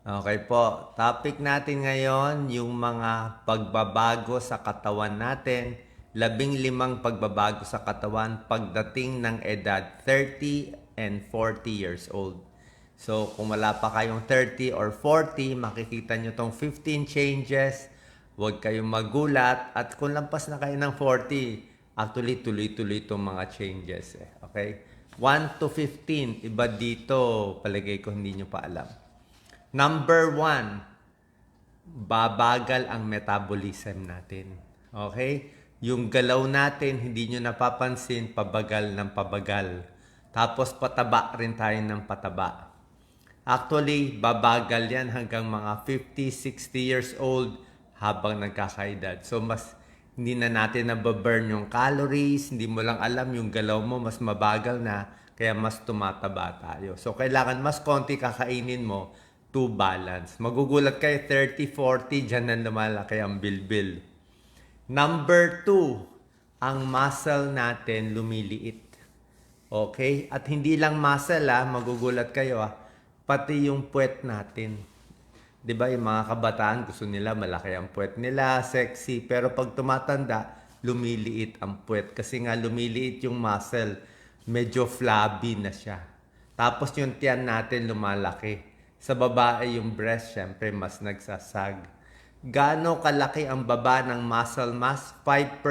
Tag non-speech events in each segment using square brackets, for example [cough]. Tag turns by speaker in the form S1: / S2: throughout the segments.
S1: Okay po. Topic natin ngayon, yung mga pagbabago sa katawan natin. Labing limang pagbabago sa katawan pagdating ng edad 30 and 40 years old. So, kung wala pa kayong 30 or 40, makikita nyo tong 15 changes. Huwag kayong magulat. At kung lampas na kayo ng 40, actually, tuloy-tuloy itong mga changes. Eh. Okay? 1 to 15, iba dito, palagay ko hindi nyo pa alam. Number one, babagal ang metabolism natin. Okay? Yung galaw natin, hindi nyo napapansin, pabagal ng pabagal. Tapos pataba rin tayo ng pataba. Actually, babagal yan hanggang mga 50, 60 years old habang nagkakaedad. So, mas hindi na natin nababurn yung calories, hindi mo lang alam yung galaw mo, mas mabagal na, kaya mas tumataba tayo. So, kailangan mas konti kakainin mo to balance. Magugulat kayo, 30, 40, dyan na lumalaki ang bilbil. Number two, ang muscle natin lumiliit. Okay? At hindi lang muscle ah, magugulat kayo ah, pati yung puwet natin. 'Di ba yung mga kabataan gusto nila malaki ang puwet nila, sexy, pero pag tumatanda, lumiliit ang puwet kasi nga lumiliit yung muscle, medyo flabby na siya. Tapos yung tiyan natin lumalaki. Sa babae yung breast, syempre mas nagsasag. Gaano kalaki ang baba ng muscle mass? 5%.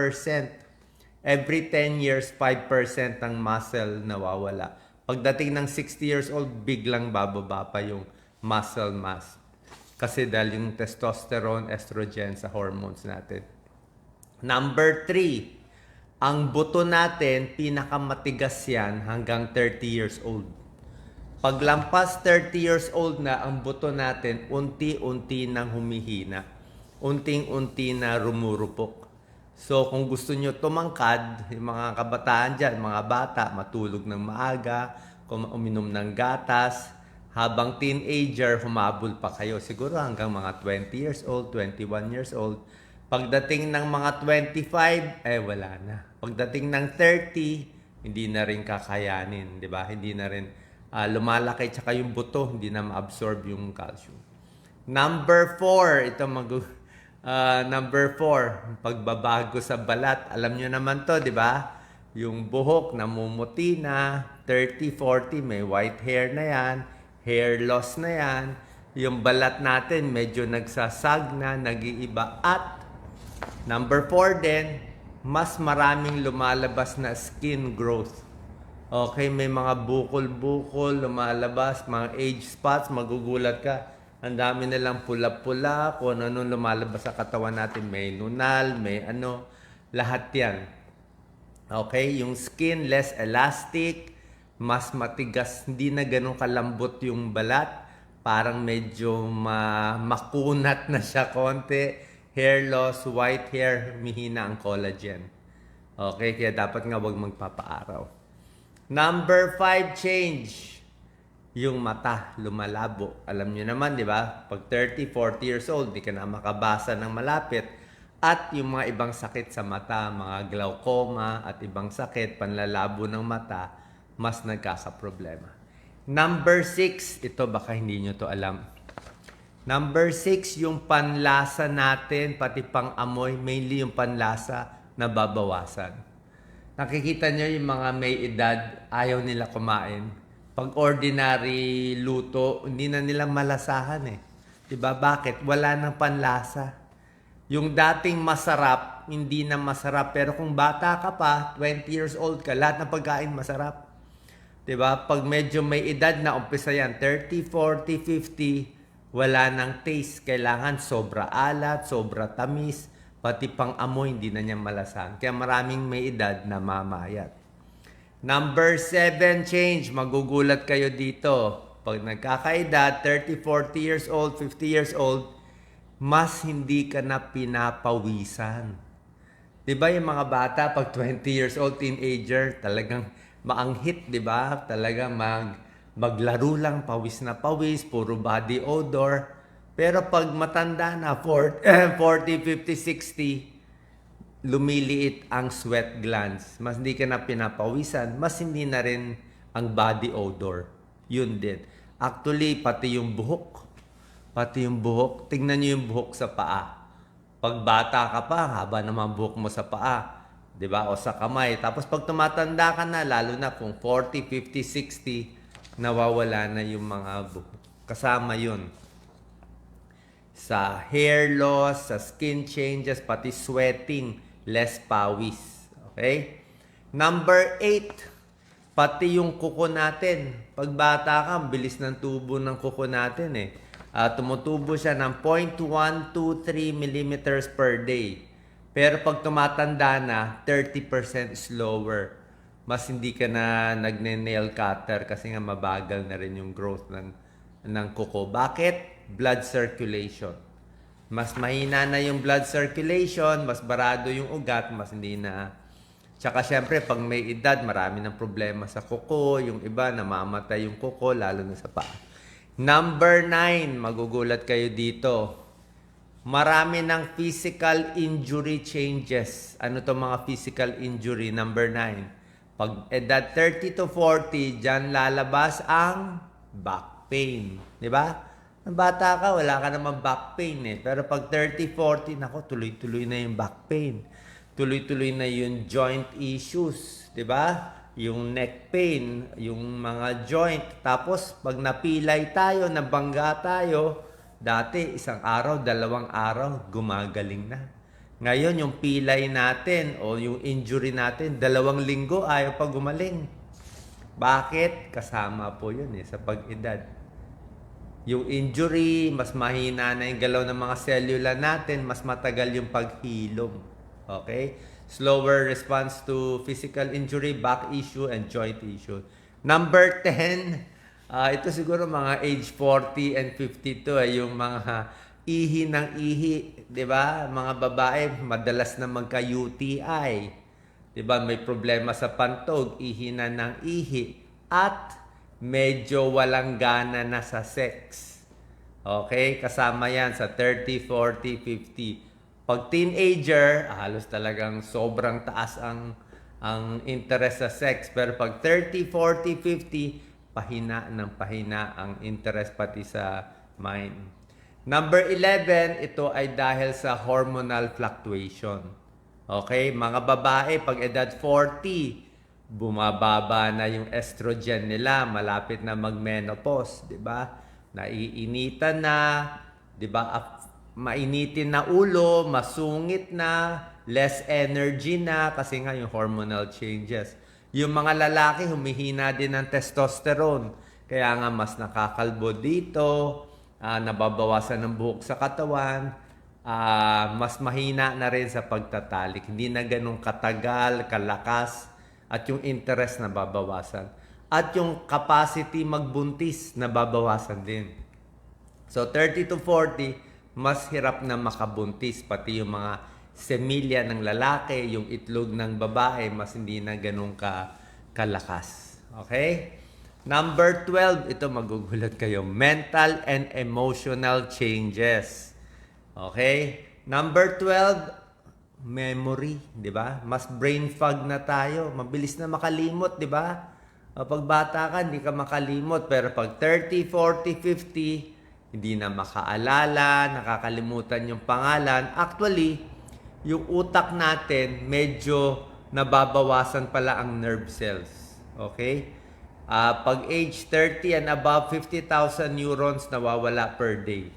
S1: Every 10 years, 5% ng muscle nawawala. Pagdating ng 60 years old, biglang bababa pa yung muscle mass. Kasi dahil yung testosterone, estrogen sa hormones natin. Number 3, ang buto natin, pinakamatigas yan hanggang 30 years old. Paglampas 30 years old na, ang buto natin, unti-unti nang humihina. Unting-unti na rumurupok. So, kung gusto nyo tumangkad, yung mga kabataan dyan, mga bata, matulog ng maaga, uminom ng gatas, habang teenager, humabol pa kayo. Siguro hanggang mga 20 years old, 21 years old. Pagdating ng mga 25, eh wala na. Pagdating ng 30, hindi na rin kakayanin, di ba? Hindi na rin ah, lumalaki, tsaka yung buto, hindi na ma-absorb yung calcium. Number 4, ito mag ah, number 4, pagbabago sa balat. Alam nyo naman to, di ba? Yung buhok namumuti na, 30, 40, may white hair na yan, hair loss na yan, yung balat natin medyo nagsasag na, nag-iiba at number 4 din, mas maraming lumalabas na skin growth. Okay, may mga bukol-bukol lumalabas, mga age spots, magugulat ka. Ang dami nilang pula-pula, kung ano lumalabas sa katawan natin. May nunal, may ano, lahat yan. Okay, yung skin less elastic, mas matigas, hindi na ganun kalambot yung balat. Parang medyo ma makunat na siya konti. Hair loss, white hair, mihina ang collagen. Okay, kaya dapat nga wag magpapaaraw. Number 5 change. Yung mata, lumalabo. Alam nyo naman, di ba? Pag 30, 40 years old, di ka na makabasa ng malapit. At yung mga ibang sakit sa mata, mga glaucoma at ibang sakit, panlalabo ng mata, mas nagkakaproblema. Number 6, ito baka hindi nyo to alam. Number 6, yung panlasa natin, pati pang amoy, mainly yung panlasa, nababawasan. Nakikita nyo yung mga may edad, ayaw nila kumain. Pag ordinary luto, hindi na nila malasahan eh. 'Di ba? Bakit? Wala nang panlasa. Yung dating masarap, hindi na masarap. Pero kung bata ka pa, 20 years old ka, lahat ng pagkain masarap. 'Di ba? Pag medyo may edad na, umpisa yan, 30, 40, 50, wala nang taste. Kailangan sobra alat, sobra tamis, pati pang amoy, hindi na niya malasahan. Kaya maraming may edad na mamayat. Number 7 change, magugulat kayo dito. Pag nagkakaedad, 30, 40 years old, 50 years old, mas hindi ka na pinapawisan. Di ba yung mga bata, pag 20 years old, teenager, talagang maanghit, di ba? Talagang mag, maglaro lang, pawis na pawis, puro body odor. Pero pag matanda na, 40, 40 50, 60, lumiliit ang sweat glands. Mas hindi ka na pinapawisan, mas hindi na rin ang body odor. Yun din. Actually, pati yung buhok. Pati yung buhok. Tingnan nyo yung buhok sa paa. Pag bata ka pa, haba naman buhok mo sa paa. 'Di ba? O sa kamay. Tapos pag tumatanda ka na, lalo na kung 40, 50, 60, nawawala na yung mga buhok. Kasama yun. Sa hair loss, sa skin changes, pati sweating, less pawis. Okay? Number 8, pati yung kuko natin. Pag bata ka, ang bilis ng tubo ng kuko natin eh. Ah, tumutubo siya ng 0.123 millimeters per day. Pero pag tumatanda na, 30% slower. Mas hindi ka na nagne-nail cutter kasi nga mabagal na rin yung growth ng, ng kuko. Bakit? Blood circulation. Mas mahina na yung blood circulation, mas barado yung ugat, mas hindi na Tsaka syempre, pag may edad, marami ng problema sa kuko. Yung iba, namamatay yung kuko, lalo na sa paa. Number nine, magugulat kayo dito. Marami ng physical injury changes. Ano to mga physical injury? Number nine. Pag edad 30 to 40, dyan lalabas ang back pain. Di ba? Ang bata ka, wala ka naman back pain eh. Pero pag 30, 40, nako, tuloy-tuloy na yung back pain tuloy-tuloy na yung joint issues, 'di ba? Yung neck pain, yung mga joint. Tapos pag napilay tayo, nabangga tayo, dati isang araw, dalawang araw, gumagaling na. Ngayon, yung pilay natin o yung injury natin, dalawang linggo ayaw pa gumaling. Bakit? Kasama po yun eh, sa pag-edad. Yung injury, mas mahina na yung galaw ng mga cellula natin, mas matagal yung paghilom. Okay? Slower response to physical injury, back issue, and joint issue. Number 10, ah, ito siguro mga age 40 and 52 ay yung mga ihi ng ihi, 'di ba? Mga babae madalas na magka-UTI. 'Di ba? May problema sa pantog, ihi na ng ihi at medyo walang gana na sa sex. Okay? Kasama yan sa 30, 40, 50. Pag teenager, halos talagang sobrang taas ang ang interest sa sex. Pero pag 30, 40, 50, pahina ng pahina ang interest pati sa mind. Number 11, ito ay dahil sa hormonal fluctuation. Okay, mga babae, pag edad 40, bumababa na yung estrogen nila, malapit na mag-menopause, 'di ba? Naiinitan na, 'di ba? Mainitin na ulo, masungit na, less energy na kasi nga yung hormonal changes. Yung mga lalaki humihina din ng testosterone. Kaya nga mas nakakalbo dito, ah, nababawasan ng buhok sa katawan, ah, mas mahina na rin sa pagtatalik. Hindi na ganun katagal, kalakas, at yung interest na babawasan. At yung capacity magbuntis na babawasan din. So 30 to 40, mas hirap na makabuntis. Pati yung mga semilya ng lalaki, yung itlog ng babae, mas hindi na ganun ka, kalakas. Okay? Number 12, ito magugulat kayo. Mental and emotional changes. Okay? Number 12, memory, 'di ba? Mas brain fog na tayo, mabilis na makalimot, 'di ba? Pag bata ka, hindi ka makalimot, pero pag 30, 40, 50, hindi na makaalala, nakakalimutan yung pangalan. Actually, yung utak natin medyo nababawasan pala ang nerve cells. Okay? Ah, pag age 30 and above, 50,000 neurons nawawala per day.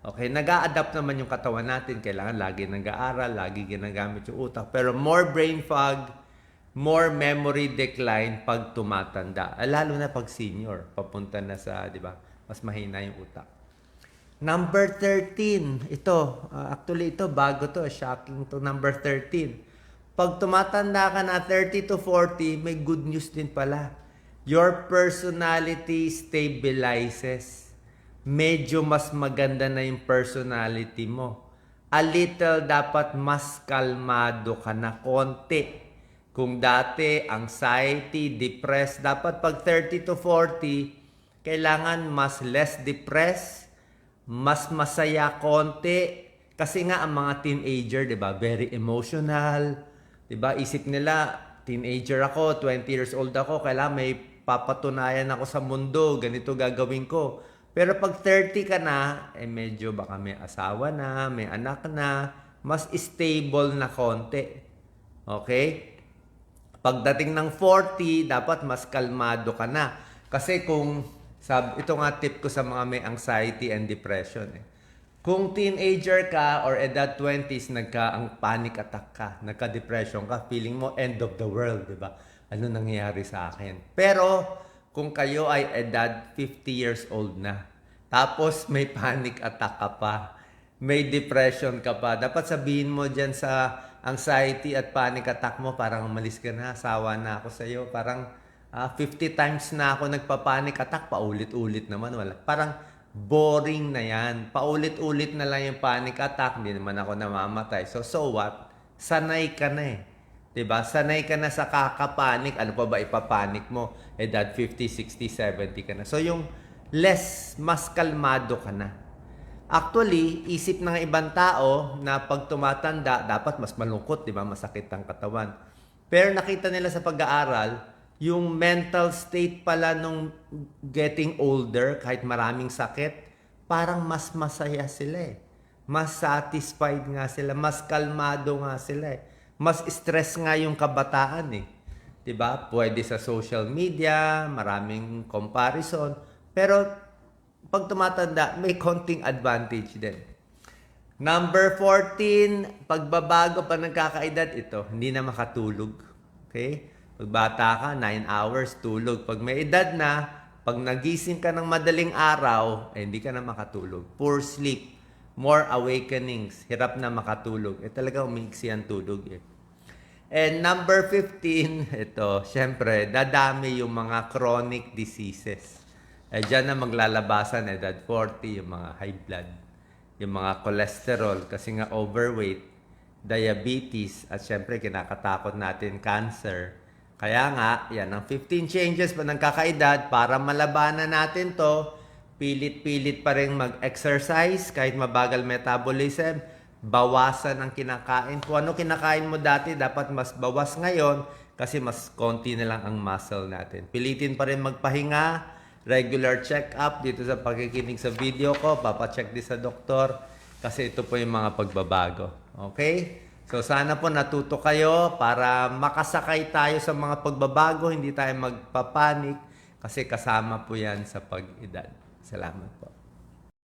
S1: Okay, nag adapt naman yung katawan natin. Kailangan lagi nag-aaral, lagi ginagamit yung utak. Pero more brain fog, more memory decline pag tumatanda. Ah, Lalo na pag senior, papunta na sa, di ba, mas mahina yung utak. Number 13, ito, ah, actually ito, bago to, shocking to number 13. Pag tumatanda ka na 30 to 40, may good news din pala. Your personality stabilizes. Medyo mas maganda na yung personality mo. A little dapat mas kalmado ka na konti. Kung dati anxiety, depressed, dapat pag 30 to 40, kailangan mas less depressed, mas masaya konti kasi nga ang mga teenager, 'di ba, very emotional, 'di ba? Isip nila, teenager ako, 20 years old ako, kailangan may papatunayan ako sa mundo, ganito gagawin ko. Pero pag 30 ka na, eh medyo baka may asawa na, may anak na, mas stable na konti. Okay? Pagdating ng 40, dapat mas kalmado ka na. Kasi kung, sab, ito nga tip ko sa mga may anxiety and depression. Eh. Kung teenager ka or edad 20s, nagka ang panic attack ka, nagka-depression ka, feeling mo end of the world, di ba? Ano nangyayari sa akin? Pero kung kayo ay edad 50 years old na, tapos may [laughs] panic attack ka pa, may depression ka pa, dapat sabihin mo dyan sa anxiety at panic attack mo, parang umalis ka na, sawa na ako sa iyo, parang ah, 50 times na ako nagpa-panic attack, paulit-ulit naman, wala. Parang boring na yan. Paulit-ulit na lang yung panic attack, hindi naman ako namamatay. So, so what? Sanay ka na eh. 'Di ba? Sanay ka na sa kakapanik. Ano pa ba ipapanik mo? Edad 50, 60, 70 ka na. So yung less, mas kalmado ka na. Actually, isip ng ibang tao na pag tumatanda, dapat mas malungkot, 'di ba? Masakit ang katawan. Pero nakita nila sa pag-aaral, yung mental state pala nung getting older, kahit maraming sakit, parang mas masaya sila eh. Mas satisfied nga sila, mas kalmado nga sila eh. Mas stress nga yung kabataan eh. 'Di ba? Pwede sa social media, maraming comparison, pero pag tumatanda, may konting advantage din. Number 14, pagbabago pa ng kakaedad, ito, hindi na makatulog. Okay? Pag bata ka, 9 hours tulog. Pag may edad na, pag nagising ka ng madaling araw, eh, hindi ka na makatulog. Poor sleep, more awakenings, hirap na makatulog. Eh talaga umiksi ang tulog eh. And number 15, [laughs] ito, syempre, dadami yung mga chronic diseases. Eh, dyan na maglalabasan, edad 40, yung mga high blood, yung mga cholesterol, kasi nga overweight, diabetes, at syempre, kinakatakot natin, cancer. Kaya nga, yan, ang 15 changes pa ng kakaedad, para malabanan natin to, pilit-pilit pa rin mag-exercise, kahit mabagal metabolism, bawasan ang kinakain. Kung ano kinakain mo dati, dapat mas bawas ngayon kasi mas konti na lang ang muscle natin. Pilitin pa rin magpahinga, regular check-up dito sa pakikinig sa video ko, papacheck din sa doktor kasi ito po yung mga pagbabago. Okay? So sana po natuto kayo para makasakay tayo sa mga pagbabago, hindi tayo magpapanik kasi kasama po yan sa pag-edad. Salamat.